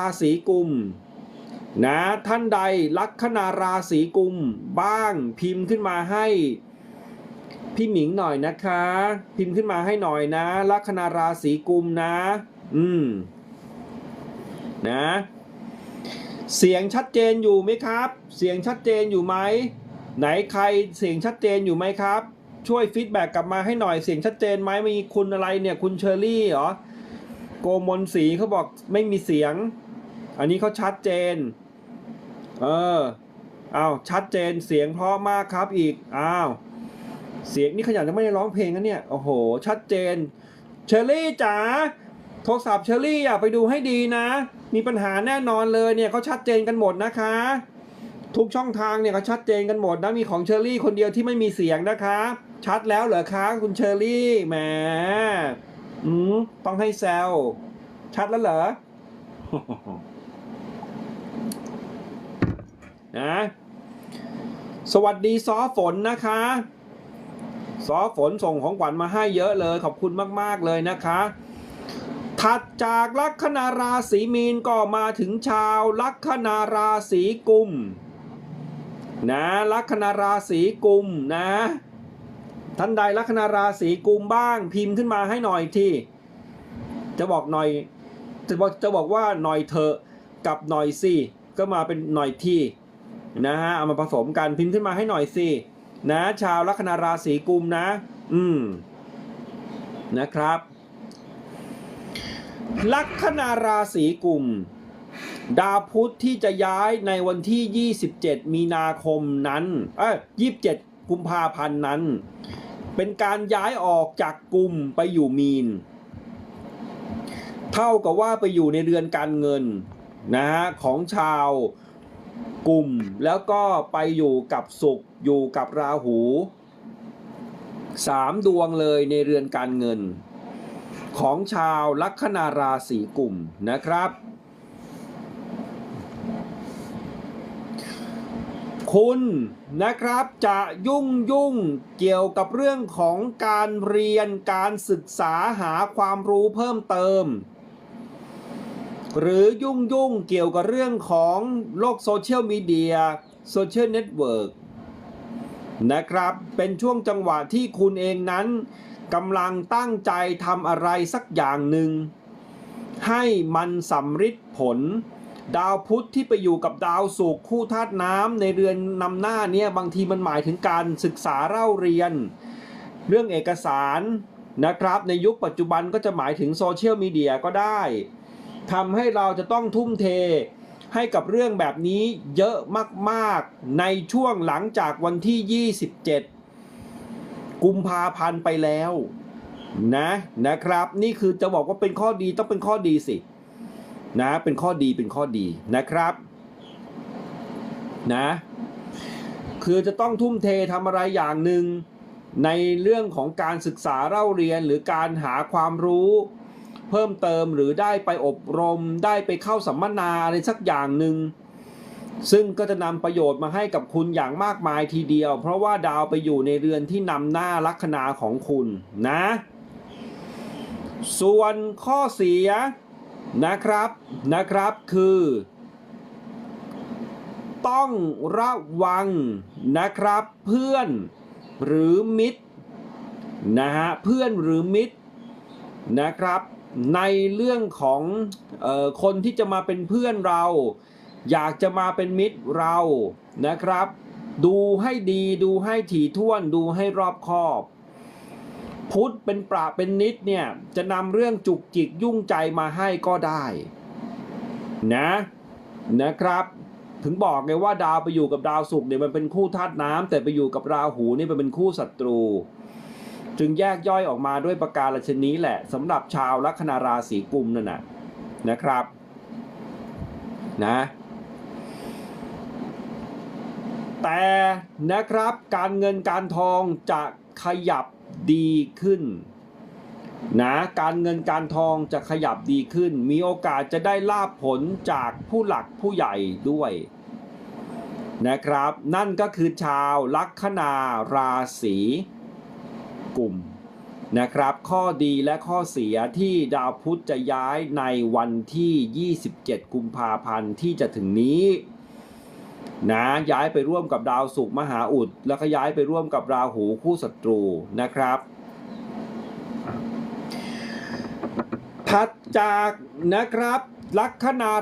ราศีกุมนะท่านใดลัคนาราศีกุมบ้างพิมพ์ขึ้นมาให้พี่หมิงหน่อยนะคะ พิมพ์ขึ้นมาให้หน่อยนะ ลัคนาราศีกุมนะ อืมนะ เสียงชัดเจนอยู่ไหมครับ เสียงชัดเจนอยู่ไหมไหนใครเสียงชัดเจนอยู่ไหมครับ ช่วยฟีดแบ็กกลับมาให้หน่อยเสียงชัดเจนไหมมีคุณอะไรเนี่ย คุณเชอรี่เหรอโกมลศรีเขาบอกไม่มีเสียง อันนี้เขาชัดเจน เอออ้าวชัดเจนเสียงเพราะมากครับอีกอ้าวเสียงนี่ขยันจะไม่ได้ร้องเพลงนะเนี่ยโอ้โห ชัดเจน เชอรี่จ๋าโทรศัพท์เชอรี่อะไปดูให้ดีนะ มีปัญหาแน่นอนเลยเนี่ยเขาชัดเจนกันหมดนะคะ ทุกช่องทางเนี่ยเขาชัดเจนกันหมดนะมีของเชอรี่คนเดียวที่ไม่มีเสียงนะคะ ชัดแล้วเหรอคะคุณเชอรี่แหมอืมต้องให้แซวชัดแล้วเหรอ นะสวัสดีซอฝนนะคะ ซอฝนส่งของขวัญมาให้เยอะเลย ขอบคุณมาก ๆ เลยนะคะ ถัดจากลัคนาราศีมีนก็มาถึงชาวลัคนาราศีกุมนะลัคนาราศีกุมนะท่านใดลัคนาราศีกุมบ้างพิมพ์ขึ้นมาให้หน่อยทีจะบอกหน่อย จะบอกจะบอกว่าหน่อยเถอะกับหน่อยสิก็มาเป็นหน่อยที่นะฮะเอามาผสมกันพิมพ์ขึ้นมาให้หน่อยสินะ ชาวลัคนาราศีกุมนะ อืมนะครับ ลัคนาราศีกุม ดาวพุธที่จะย้ายในวันที่ 27 มีนาคมนั้น เอ้ย27 กุมภาพันธ์นั้น เป็นการย้ายออกจากกุมไปอยู่มีน เท่ากับว่าไปอยู่ในเรือนการเงินนะฮะของชาวกลุ่มแล้วก็ไปอยู่กับสุขอยู่กับราหูสามดวงเลยในเรือนการเงิน ของชาวลัคนาราศีกลุ่มนะครับ คุณนะครับจะยุ่งยุ่งเกี่ยวกับเรื่องของการเรียนการศึกษาหาความรู้เพิ่มเติม หรือยุ่งยุ่งเกี่ยวกับเรื่องของโลกโซเชียลมีเดียโซเชียลเน็ตเวิร์กนะครับ เป็นช่วงจังหวะที่คุณเองนั้นกำลังตั้งใจทำอะไรสักอย่างหนึ่ง ให้มันสำฤทธิ์ผล ดาวพุธที่ไปอยู่กับดาวศุกร์คู่ธาตุน้ำในเรือนนำหน้าเนี่ยบางทีมันหมายถึงการศึกษาเล่าเรียน เรื่องเอกสารนะครับ ในยุคปัจจุบันก็จะหมายถึงโซเชียลมีเดียก็ได้ ทำให้เราจะต้องทุ่มเทให้กับเรื่องแบบนี้เยอะมากๆในช่วงหลังจากวันที่ 27 กุมภาพันธ์ไปแล้วนะนะครับ นี่คือจะบอกว่าเป็นข้อดีต้องเป็นข้อดีสินะเป็นข้อดีเป็นข้อดีนะครับนะคือจะต้องทุ่มเททำอะไรอย่างหนึ่งในเรื่องของการศึกษาเล่าเรียนหรือการหาความรู้ เพิ่มเติมหรือได้ไปอบรม ได้ไปเข้าสัมมนาอะไรสักอย่างหนึ่งซึ่งก็จะนำประโยชน์มาให้กับคุณอย่างมากมายทีเดียว เพราะว่าดาวไปอยู่ในเรือนที่นำหน้าลัคนาของคุณนะ ส่วนข้อเสียนะครับนะครับคือ ต้องระวังนะครับ เพื่อนหรือมิตรนะฮะเพื่อนหรือมิตรนะครับ ในเรื่องของออคนที่จะมาเป็นเพื่อนเรา อยากจะมาเป็นมิตรเรานะครับ ดูให้ดีดูให้ถี่ถ้วนดูให้รอบคอบ พุทธเป็นประเป็นนิดเนี่ยจะนำเรื่องจุกจิกยุ่งใจมาให้ก็ได้นะนะครับถึงบอกไงว่าดาวไปอยู่กับดาวศุกร์เนี่ยมันเป็นคู่ธาตุน้ำแต่ไปอยู่กับราหูนี่มันเป็นคู่ศัตรู จึงแยกย่อยออกมาด้วยประการชนี้แหละสำหรับชาวลัคนาราศีกุมนั่นนะนะครับนะแต่นะครับการเงินการทองจะขยับดีขึ้นนะการเงินการทองจะขยับดีขึ้น มีโอกาสจะได้ลาบผลจากผู้หลักผู้ใหญ่ด้วยนะครับ นั่นก็คือชาวลัคนาราศี กลุ่มนะครับ ข้อดีและข้อเสียที่ดาวพุธจะย้ายในวันที่ 27 กุมภาพันธ์ที่จะถึงนี้นะย้ายไปร่วมกับดาวศุกร์มหาอุด แล้วก็ย้ายไปร่วมกับราหูคู่ศัตรูนะครับถัดจากนะครับลัคนา